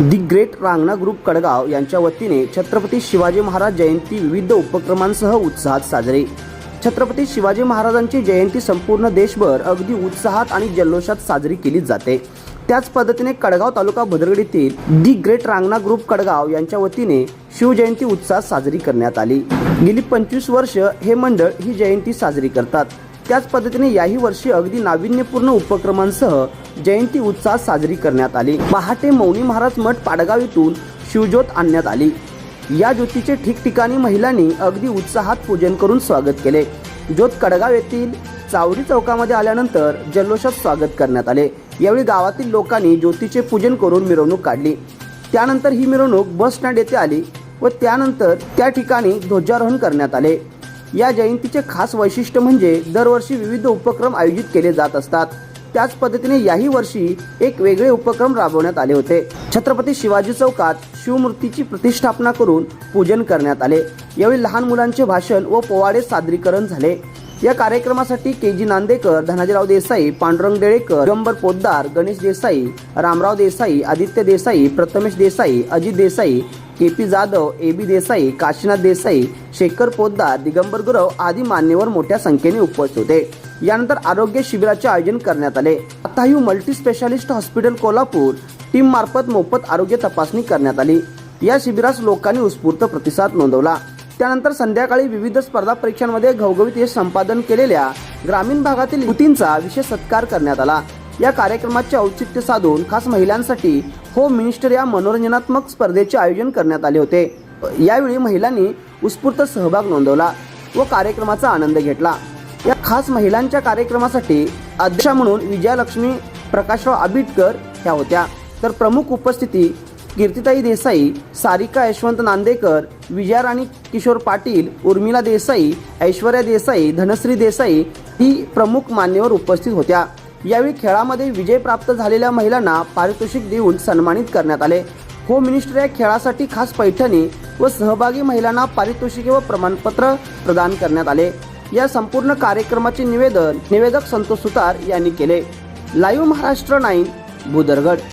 दि great Rangana group Kadgaon यांच्या वतीने छत्रपती शिवाजी महाराज जयंती विविध उपक्रमांसह उत्साहात साजरी. छत्रपती शिवाजी महाराजांची जयंती संपूर्ण देशभर अगदी उत्साहात आणि जल्लोषात साजरी केली जाते. त्याच पद्धतीने कडगाव तालुका भद्रगड येथील दि ग्रेट रांगणा ग्रुप कडगाव यांच्या वतीने शिवजयंती उत्साहात साजरी करण्यात आली. गेली पंचवीस वर्ष हे मंडळ ही जयंती साजरी करतात. त्याच पद्धतीने याही वर्षी अगदी नाविन्यपूर्ण उपक्रमांसह जयंती उत्साहात साजरी करण्यात आली. पहाटे मौनी महाराज मठ पाडगाव येथून शिवज्योत आणण्यात आली. या ज्योतीचे ठिकठिकाणी महिलांनी अगदी उत्साहात पूजन करून स्वागत केले. ज्योत कडगाव येथील चावडी चौकामध्ये आल्यानंतर जल्लोषात स्वागत करण्यात आले. यावेळी गावातील लोकांनी ज्योतीचे पूजन करून मिरवणूक काढली. त्यानंतर ही मिरवणूक बस स्टँड येथे आली व त्यानंतर त्या ठिकाणी ध्वजारोहण करण्यात आले. या जयंतीचे खास वैशिष्ट्य म्हणजे दरवर्षी विविध उपक्रम आयोजित केले जात असतात. त्याच पद्धतीने याही वर्षी एक वेगळे उपक्रम राबवण्यात आले होते. छत्रपती शिवाजी चौकात शिवमूर्तीची प्रतिष्ठापना करून पूजन करण्यात आले. यावेळी लहान मुलांचे भाषण व पोवाडे सादरीकरण झाले. या कार्यक्रमासाठी K G Nandekar Dhanajirao Desai Pandurang Delekar Digambar Poddar Ganesh Desai Ramrao Desai Aditya Desai Prathamesh Desai Ajit Desai K P Jadhav A B Desai Kashinath Desai Shekhar Poddar Digambar Gurav आदी मान्यवर मोठ्या संख्येने उपस्थित होते. यानंतर आरोग्य शिबिराचे आयोजन करण्यात आले. आता ही multi specialist hospital Kolhapur team मार्फत मोफत आरोग्य तपासणी करण्यात आली. या शिबिरास लोकांनी उत्स्फूर्त प्रतिसाद नोंदवला. त्यानंतर संध्याकाळी विविध स्पर्धा परीक्षांमध्ये घवघवीत यश संपादन केलेल्या ग्रामीण भागातील युतींचा विशेष सत्कार करण्यात आला. या कार्यक्रमाचे औचित्य साधून खास महिलांसाठी होम मिनिस्टर या मनोरंजनात्मक स्पर्धेचे आयोजन करण्यात आले होते. यावेळी महिलांनी उत्स्फूर्त सहभाग नोंदवला व कार्यक्रमाचा आनंद घेतला. या खास महिलांच्या कार्यक्रमासाठी अध्यक्षा म्हणून विजयालक्ष्मी प्रकाशराव आबिटकर ह्या होत्या. तर प्रमुख उपस्थिती कीर्तिताई देसाई सारिका यशवंत नांदेकर विजयाराणी किशोर पाटील उर्मिला देसाई ऐश्वर्या देसाई धनश्री देसाई ही प्रमुख मान्यवर उपस्थित होत्या. यावेळी खेळामध्ये विजय प्राप्त झालेल्या महिलांना पारितोषिक देऊन सन्मानित करण्यात आले. होम मिनिस्टर या खेळासाठी खास पैठणी व सहभागी महिलांना पारितोषिके व प्रमाणपत्र प्रदान करण्यात आले. या संपूर्ण कार्यक्रमाचे निवेदन निवेदक संतोष सुतार यांनी केले. Live Maharashtra nine Bhudargad